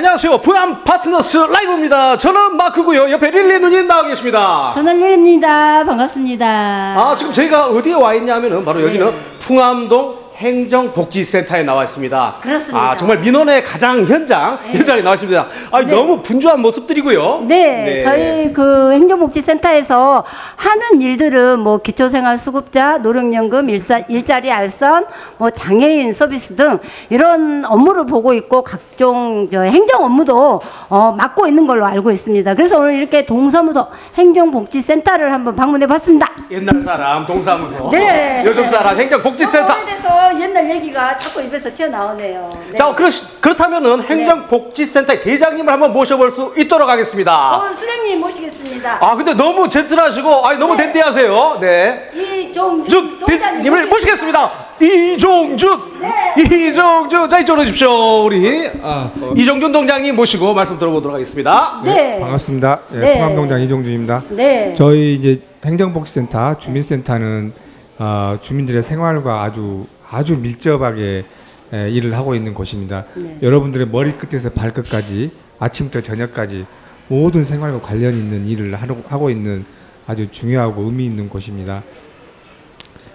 안녕하세요. 부암 파트너스 라이브입니다. 저는 마크고요. 옆에 릴리 누님 나와 계십니다. 저는 릴입니다. 반갑습니다. 아, 지금 저희가 어디에 와 있냐면은 바로 여기는 네. 풍암동 행정복지센터에 나와 있습니다. 그렇습니다. 아, 정말 민원의 가장 현장, 네. 현장에 나와 있습니다. 아, 네. 너무 분주한 모습들이고요. 네, 저희 그 행정복지센터에서 하는 일들은 뭐 기초생활수급자, 노령연금, 일사, 일자리 알선, 뭐 장애인 서비스 등 이런 업무를 보고 있고 각종 저 행정 업무도 어, 맡고 있는 걸로 알고 있습니다. 그래서 오늘 이렇게 동사무소 행정복지센터를 한번 방문해 봤습니다. 옛날 사람, 동사무소. 네. 요즘 사람, 행정복지센터. 오래돼서 옛날 얘기가 자꾸 입에서 튀어나오네요. 네. 자, 그렇, 그렇다면은 행정복지센터의 대장님을 한번 모셔볼 수 있도록 하겠습니다. 오늘 수령님 모시겠습니다. 아, 근데 너무 젠틀하시고, 아니, 너무 네. 댄디하세요. 네. 이종죽 쭉 대장님을 모시겠습니다. 이종준, 네. 이종준, 자 이쪽으로 오십시오. 우리 아, 이종준 동장님 모시고 말씀 들어보도록 하겠습니다. 네. 반갑습니다. 예, 네. 풍암동장 이종주입니다. 네. 저희 이제 행정복지센터 주민센터는 어, 주민들의 생활과 아주 아주 밀접하게 예, 일을 하고 있는 곳입니다. 네. 여러분들의 머리 끝에서 발끝까지 아침부터 저녁까지 모든 생활과 관련 있는 일을 하고, 있는 아주 중요하고 의미 있는 곳입니다.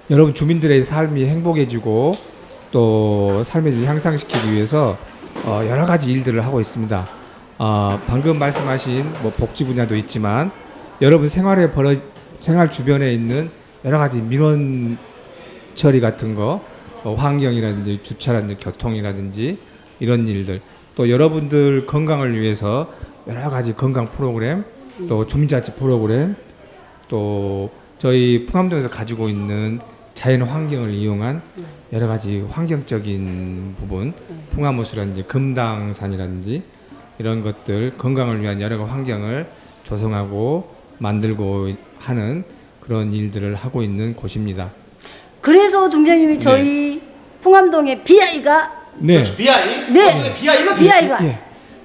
여러분 주민들의 삶이 행복해지고 또 삶의 향상시키기 위해서 어, 여러 가지 일들을 하고 있습니다. 어, 방금 말씀하신 뭐 복지 분야도 있지만 여러분 생활에 벌어 생활 주변에 있는 여러 가지 민원 처리 같은 거, 뭐 환경이라든지 주차라든지 교통이라든지 이런 일들 또 여러분들 건강을 위해서 여러 가지 건강 프로그램 또 주민자치 프로그램 또 저희 풍암동에서 가지고 있는 자연 환경을 이용한 여러 가지 환경적인 부분, 풍암호수라든지 금당산이라든지 이런 것들 건강을 위한 여러 가지 환경을 조성하고 만들고 하는 그런 일들을 하고 있는 곳입니다. 그래서 동장님이 저희 풍암동의 BI가 네. BI. 네. BI는 BI가 예.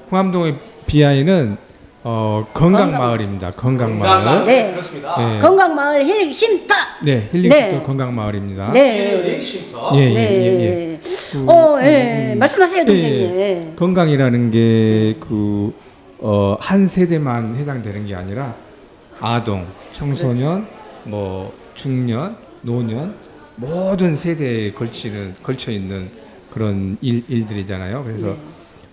풍암동의 BI는 어, 건강 마을입니다. 건강 마을. 네. 그렇습니다. 네. 건강 마을 힐링 쉼터. 네, 힐링 네. 슈터 건강 마을입니다. 네. 힐링 쉼터. 예, 예, 네. 예, 예. 그, 어, 예. 말씀하세요, 예, 동장님. 예. 예. 건강이라는 게 그 어, 한 세대만 해당되는 게 아니라 아동, 청소년, 뭐 중년, 노년 모든 세대에 걸치는 걸쳐 있는 그런 일, 일들이잖아요. 그래서 네.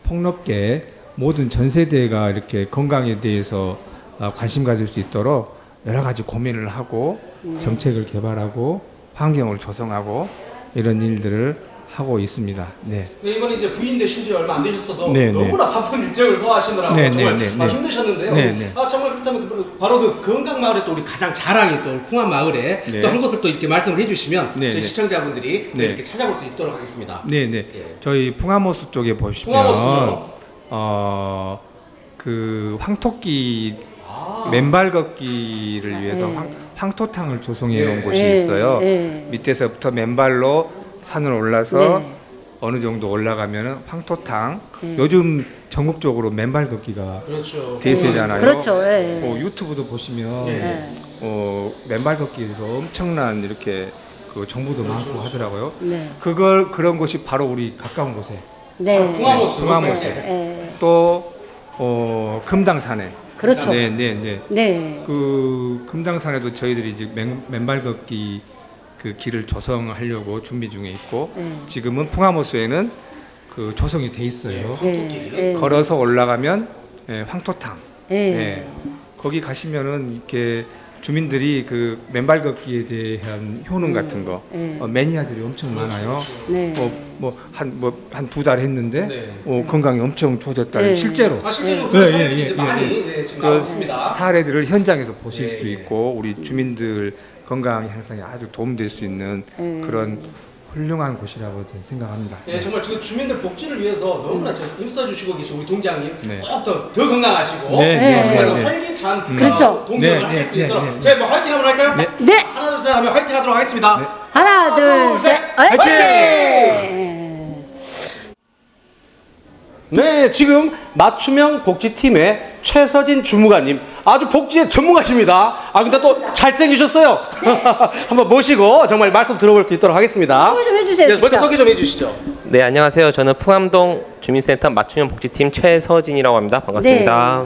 폭넓게 모든 전 세대가 이렇게 건강에 대해서 아, 관심 가질 수 있도록 여러 가지 고민을 하고 네. 정책을 개발하고 환경을 조성하고 이런 일들을 하고 있습니다. 네. 네, 이번에 이제 부인 되신 지 얼마 안 되셨어도 네, 네. 너무나 바쁜 일정을 소화하시느라고 네, 정말 네, 네, 아, 네. 힘드셨는데요. 네, 네. 아 정말 그렇다면 그, 바로 그 건강 마을에 또 우리 가장 자랑이 또 풍암 마을에 네. 또 한 곳을 또 이렇게 말씀을 해주시면 네, 저희 네. 시청자분들이 또 네. 이렇게 찾아볼 수 있도록 하겠습니다. 네, 네. 예. 저희 풍암호수 쪽에 보시면. 어, 그 황토끼 아. 맨발 걷기를 위해서 네. 황, 황토탕을 조성해 놓은 네. 곳이 네, 있어요. 네. 밑에서부터 맨발로 산을 올라서 네. 어느 정도 올라가면은 황토탕. 네. 요즘 전국적으로 맨발 걷기가 그렇죠. 대세잖아요. 그렇죠. 예. 어, 유튜브도 보시면 네. 예. 어, 맨발 걷기에서 엄청난 이렇게 그 정보도 많고 하더라고요. 네. 그걸 그런 곳이 바로 우리 가까운 곳에 네. 풍암호수. 풍암호수. 예. 또 어, 금당산에 그렇죠. 네, 네, 네. 네. 그 금당산에도 저희들이 이제 맨, 맨발 걷기 그 길을 조성하려고 준비 중에 있고 네. 지금은 풍암호수에는 그 조성이 돼 있어요. 네. 예. 걸어서 올라가면 예, 황토탕. 예. 예. 거기 가시면은 이렇게 주민들이 그 맨발 걷기에 대한 효능 같은 거 예. 어, 매니아들이 엄청 많아요. 네. 뭐뭐한 뭐 한 두 달 했는데 네. 어, 건강이 엄청 좋아졌다. 네. 실제로 아 실제로 예, 그 사례들이 예, 이제 예, 많이 예. 네, 지금 그 나오고 있습니다. 사례들을 현장에서 보실 예, 수 예. 있고 우리 주민들 건강 향상에 아주 도움될 수 있는 예. 그런 훌륭한 곳이라고 저는 생각합니다. 네, 정말 지금 주민들 복지를 위해서 너무나 저 힘써주시고 계신 우리 동장님 네. 꼭더 더 건강하시고 네, 네, 정말 더 네, 네. 활기찬 어, 그렇죠. 동력을 네, 하실 수 네, 있도록 네, 네. 저희 뭐 화이팅 한번 할까요? 네. 네. 하나 둘 셋 하면 화이팅 하도록 하겠습니다. 네. 하나, 둘, 셋. 화이팅! 화이팅! 네, 지금 맞춤형 복지팀의 최서진 주무관님 아주 복지의 전문가십니다. 아 근데 또 잘생기셨어요. 한번 모시고 정말 말씀 들어볼 수 있도록 하겠습니다. 소개 좀 해주세요, 네, 먼저 직접. 소개 좀 해주시죠. 네, 안녕하세요. 저는 풍암동 주민센터 맞춤형 복지팀 최서진이라고 합니다. 반갑습니다.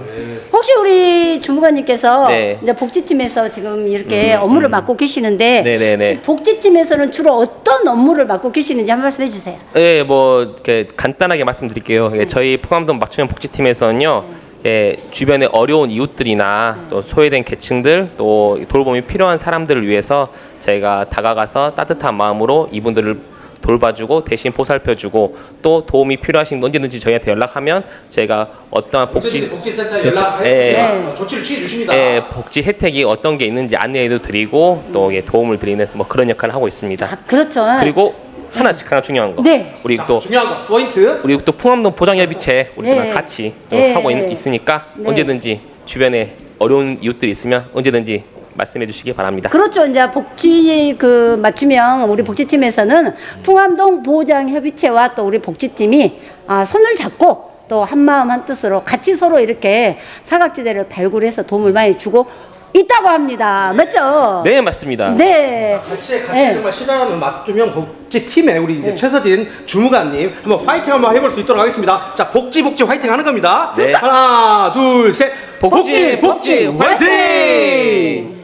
혹시 우리 주무관님께서 네. 이제 복지팀에서 지금 이렇게 업무를 맡고 계시는데 네네네. 혹시 복지팀에서는 주로 어떤 업무를 맡고 계시는지 한 말씀 해주세요. 네, 뭐 이렇게 간단하게 말씀드릴게요. 예, 저희 풍암동 맞춤형 복지팀에서는요. 예, 주변의 어려운 이웃들이나 또 소외된 계층들 또 돌봄이 필요한 사람들을 위해서 저희가 다가가서 따뜻한 마음으로 이분들을 돌봐주고 대신 보살펴주고 또 도움이 필요하신 분 언제든지 저희한테 연락하면 저희가 어떠한 복지 복지센터에 연락해 네. 조치를 취해 주십니다. 예, 복지 혜택이 어떤 게 있는지 안내해도 드리고 또 예, 도움을 드리는 뭐 그런 역할을 하고 있습니다. 아, 그렇죠. 그리고 하나 하나 중요한 거. 네. 우리 자, 또 중요한 거 포인트. 우리 또 풍암동 보장협의체 우리랑 네. 같이 또 네. 하고 있, 있으니까 네. 언제든지 주변에 어려운 이웃들이 있으면 언제든지 말씀해 주시기 바랍니다. 그렇죠. 이제 복지 그 맞춤형 우리 복지팀에서는 풍암동 보호장협의체와 또 우리 복지팀이 아, 손을 잡고 또 한마음 한뜻으로 같이 서로 이렇게 사각지대를 발굴해서 도움을 많이 주고 있다고 합니다. 맞죠? 네, 맞습니다. 네. 같이 같이 네. 정말 실현하는 맞춤형 복지 팀에 우리 이제 최서진 주무관님 한번 파이팅 한번 해볼 수 있도록 하겠습니다. 자 복지 복지 화이팅 하는 겁니다. 네. 하나 둘 셋. 복지, 복지, 화이팅!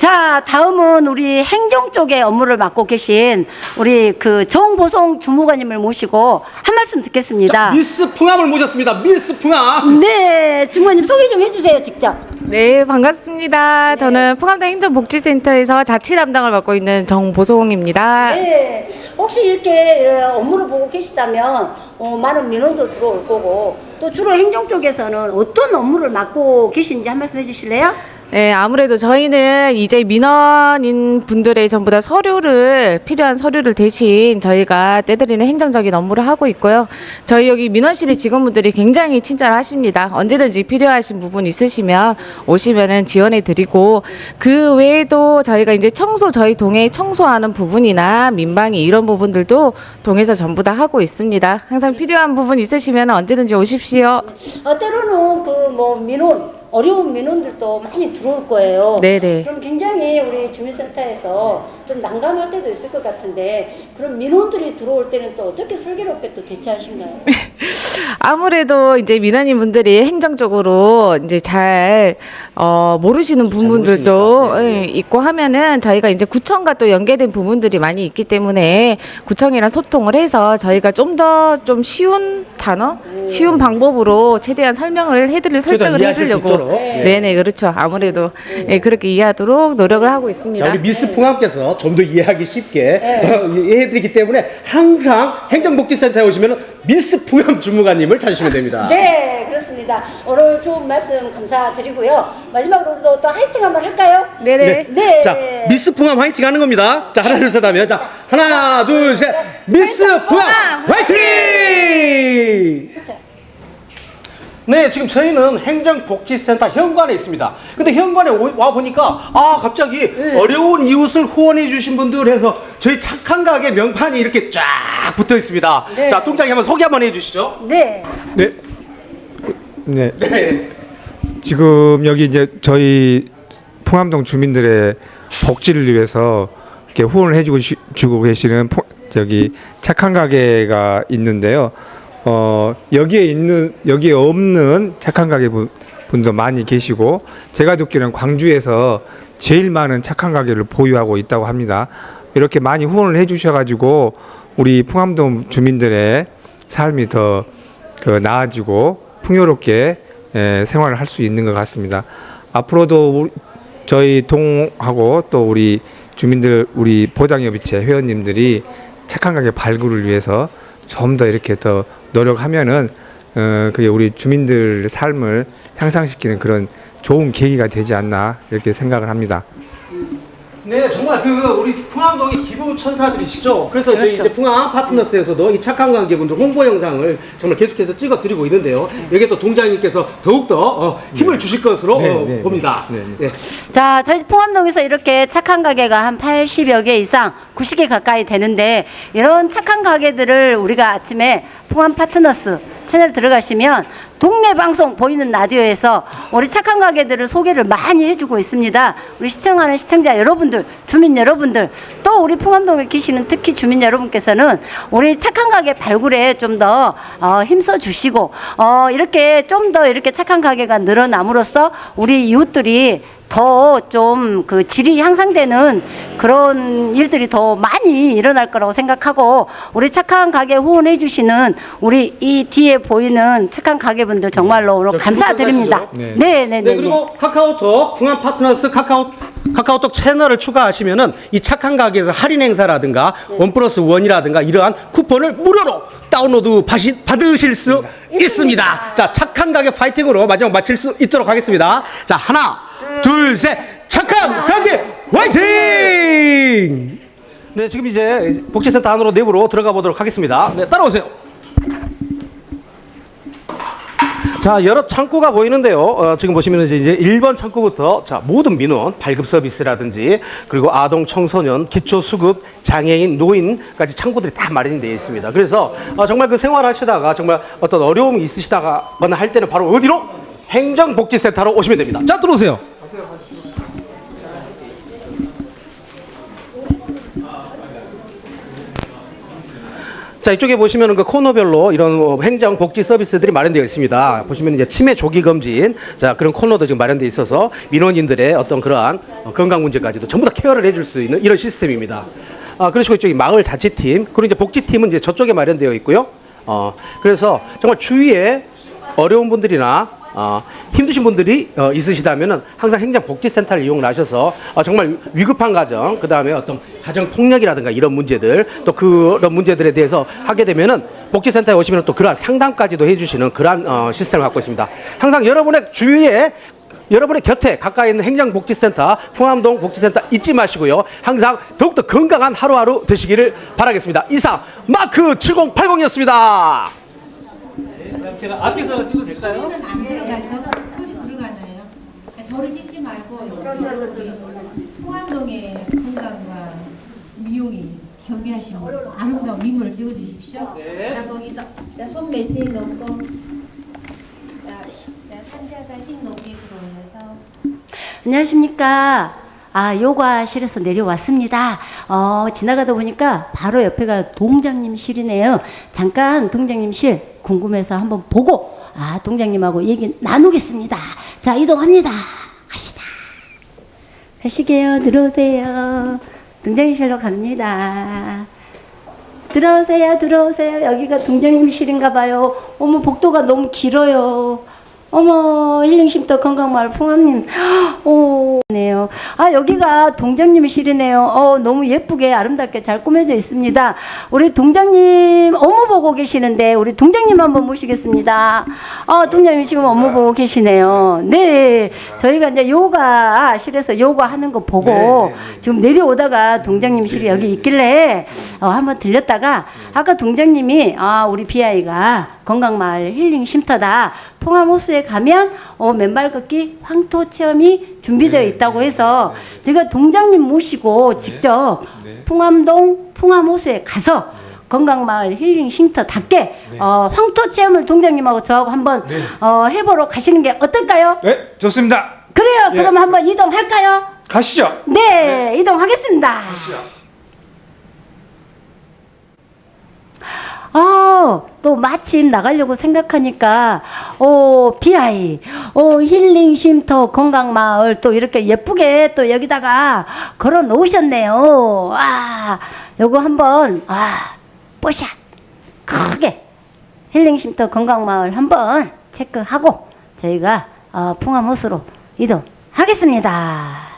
자, 다음은 우리 행정 쪽에 업무를 맡고 계신 우리 그 정보송 주무관님을 모시고 한 말씀 듣겠습니다. 미스 풍암을 모셨습니다. 미스 풍암. 네, 주무관님 소개 좀 해주세요, 직접. 네, 반갑습니다. 저는 풍암동 행정복지센터에서 자치 담당을 맡고 있는 정보송입니다. 네, 혹시 이렇게 업무를 보고 계시다면 어, 많은 민원도 들어올 거고 또 주로 행정 쪽에서는 어떤 업무를 맡고 계신지 한 말씀 해주실래요? 네, 아무래도 저희는 이제 민원인 분들의 전부 다 서류를 필요한 서류를 대신 저희가 떼드리는 행정적인 업무를 하고 있고요. 저희 여기 민원실의 직원분들이 굉장히 친절하십니다. 언제든지 필요하신 부분 있으시면 오시면은 지원해 드리고 그 외에도 저희가 이제 청소 저희 동에 청소하는 부분이나 민방위 이런 부분들도 동에서 전부 다 하고 있습니다. 항상 필요한 부분 있으시면 언제든지 오십시오. 어, 때로는 그 뭐 민원 어려운 민원들도 많이 들어올 거예요. 네네. 그럼 굉장히 우리 주민센터에서 좀 난감할 때도 있을 것 같은데 그럼 민원들이 들어올 때는 또 어떻게 슬기롭게 또 대처하신가요? 아무래도 이제 민원인 분들이 행정적으로 이제 잘 어, 모르시는 부분들도 모르시니까. 네, 예, 있고 하면은 저희가 이제 구청과 또 연계된 부분들이 많이 있기 때문에 구청이랑 소통을 해서 저희가 좀 더 좀 쉬운 단어, 쉬운 방법으로 최대한 설명을 해드릴 설득을 이해하실 수 해드리려고 있도록. 네, 네, 그렇죠. 아무래도 예, 그렇게 이해하도록 노력을 하고 있습니다. 자, 우리 미스 풍암께서 좀 더 이해하기 쉽게 어, 이해해드리기 때문에 항상 행정복지센터에 오시면 미스 풍암 주무관님을 찾으시면 됩니다. 네, 그렇습니다. 오늘 좋은 말씀 감사드리고요. 마지막으로 우리도 또 화이팅 한번 할까요? 네네. 네. 자, 미스 풍암 화이팅 하는 겁니다. 자, 하나, 둘, 셋 하면. 자, 하나, 둘, 셋. 미스 풍암 화이팅! 네, 지금 저희는 행정복지센터 현관에 있습니다. 근데 현관에 오- 와 보니까 아 갑자기 어려운 이웃을 후원해 주신 분들 해서 저희 착한 가게 명판이 이렇게 쫙 붙어 있습니다. 네. 자, 동장이 한번 소개 한번 해주시죠. 네. 네. 네. 네. 지금 여기 이제 저희 풍암동 주민들의 복지를 위해서 이렇게 후원을 해주고 시- 주고 계시는 포, 저기 착한 가게가 있는데요. 어 여기에 있는 여기에 없는 착한 가게 분, 분도 많이 계시고 제가 듣기로는 광주에서 제일 많은 착한 가게를 보유하고 있다고 합니다. 이렇게 많이 후원을 해주셔가지고 우리 풍암동 주민들의 삶이 더 그 나아지고 풍요롭게 예, 생활을 할 수 있는 것 같습니다. 앞으로도 우리- 저희 동하고 또 우리 주민들 우리 보장협의체 회원님들이 착한 가게 발굴을 위해서 좀 더 이렇게 더 노력하면은 어, 그게 우리 주민들 삶을 향상시키는 그런 좋은 계기가 되지 않나 이렇게 생각을 합니다. 네, 정말 그 우리 풍암동의 기부 천사들이시죠. 그래서 저희 그렇죠. 이제 풍암 파트너스에서도 이 착한 관계분들 홍보 영상을 정말 계속해서 찍어 드리고 있는데요. 여기에 또 동장님께서 더욱더 어, 힘을 주실 것으로 네, 어, 네, 봅니다. 네, 네. 네. 자, 저희 포함동에서 이렇게 착한 가게가 한 80여 개 이상, 90개 가까이 되는데 이런 착한 가게들을 우리가 아침에 포함 파트너스 채널 들어가시면 동네 방송 보이는 라디오에서 우리 착한 가게들을 소개를 많이 해주고 있습니다. 우리 시청하는 시청자 여러분들, 주민 여러분들, 또 우리 풍암동에 계시는 특히 주민 여러분께서는 우리 착한 가게 발굴에 좀 더 어, 힘써 주시고 어, 이렇게 좀 더 이렇게 착한 가게가 늘어남으로써 우리 이웃들이 더 좀 그 질이 향상되는 그런 일들이 더 많이 일어날 거라고 생각하고 우리 착한 가게 후원해 주시는 우리 이 뒤에 보이는 착한 가게 분들 정말로 오늘 자, 감사드립니다. 구독하시죠. 네. 네, 네, 네. 네, 그리고 카카오톡 궁합 파트너스 카카오 카카오톡 채널을 추가하시면은 이 착한 가게에서 할인 행사라든가 원 플러스 원이라든가 이러한 쿠폰을 무료로 다운로드 받으시, 받으실 수 있습니다. 자, 착한 가게 파이팅으로 마지막 마칠 수 있도록 하겠습니다. 자, 하나, 둘, 셋, 착한 가게 화이팅! 네, 지금 이제 복지센터 안으로 내부로 들어가 보도록 하겠습니다. 네, 따라오세요. 자, 여러 창구가 보이는데요. 어, 지금 보시면 이제 이제 1번 창구부터 자, 모든 민원, 발급 서비스라든지 그리고 아동, 청소년, 기초 수급, 장애인, 노인까지 창구들이 다 마련이 되어 있습니다. 그래서 어, 정말 그 생활하시다가 정말 어떤 어려움이 있으시다거나 할 때는 바로 어디로? 행정복지센터로 오시면 됩니다. 자, 들어오세요. 자 이쪽에 보시면은 그 코너별로 이런 뭐 행정 복지 서비스들이 마련되어 있습니다. 보시면 이제 치매 조기 검진 자 그런 코너도 지금 마련되어 있어서 민원인들의 어떤 그러한 어, 건강 문제까지도 전부 다 케어를 해줄 수 있는 이런 시스템입니다. 아 그러시고 이쪽에 마을 자치팀 그리고 이제 복지팀은 이제 저쪽에 마련되어 있고요. 어 그래서 정말 주위에 어려운 분들이나 어, 힘드신 분들이 어, 있으시다면은 항상 행정복지센터를 이용을 하셔서 어, 정말 위급한 가정, 그 다음에 어떤 가정 폭력이라든가 이런 문제들 또 그런 문제들에 대해서 하게 되면은 복지센터에 오시면 또 그러한 상담까지도 해주시는 그러한 어, 시스템을 갖고 있습니다. 항상 여러분의 주위에 여러분의 곁에 가까이 있는 행정복지센터, 풍암동 복지센터 잊지 마시고요. 항상 더욱더 건강한 하루하루 되시기를 바라겠습니다. 이상 마크 7080이었습니다. 제가 앞에서 찍어도 될까요? 안 들어가죠? 소리 들어가나요? 그러니까 저를 찍지 말고 여기 통암동의 건강과 미용이 겸비하신 아름다운 미모를 찍어주십시오. 자 거기서 자, 손 매트에 놓고 자, 자 상자사 힘 높게 들어올려서 안녕하십니까. 아, 요가실에서 내려왔습니다. 어, 지나가다 보니까 바로 옆에가 동장님실이네요. 잠깐 동장님실 궁금해서 한번 보고, 아, 동장님하고 얘기 나누겠습니다. 자, 이동합니다. 가시다. 가시게요. 들어오세요. 동장님실로 갑니다. 들어오세요, 들어오세요. 여기가 동장님실인가 봐요. 어머, 복도가 너무 길어요. 어머, 힐링쉼터 건강마을 풍암님. 오, 네요. 아, 여기가 동장님실이네요. 어, 너무 예쁘게 아름답게 잘 꾸며져 있습니다. 우리 동장님 업무 보고 계시는데, 우리 동장님 한번 모시겠습니다. 아, 동장님 지금 업무 보고 계시네요. 네. 저희가 이제 요가실에서 요가 하는 거 보고 지금 내려오다가 동장님실이 여기 있길래 어, 한번 들렸다가 아까 동장님이 아, 우리 비아이가 건강마을 힐링 쉼터다. 풍암호수에 가면 어, 맨발 걷기 황토 체험이 준비되어 있다고 해서 제가 동장님 모시고 직접 풍암동 풍암호수에 가서 건강마을 힐링 쉼터답게 어, 황토 체험을 동장님하고 저하고 한번 어, 해보러 가시는 게 어떨까요? 네, 좋습니다. 그래요. 예. 그럼 한번 이동할까요? 가시죠. 네, 이동하겠습니다. 아, 또 마침 나가려고 생각하니까, 어, 비아이, 어, 힐링 쉼터 건강 마을 또 이렇게 예쁘게 또 여기다가 걸어 놓으셨네요. 아, 요거 한번, 아, 뽀샤. 크게 힐링 쉼터 건강 마을 한번 체크하고 저희가 어, 풍암호수로 이동하겠습니다.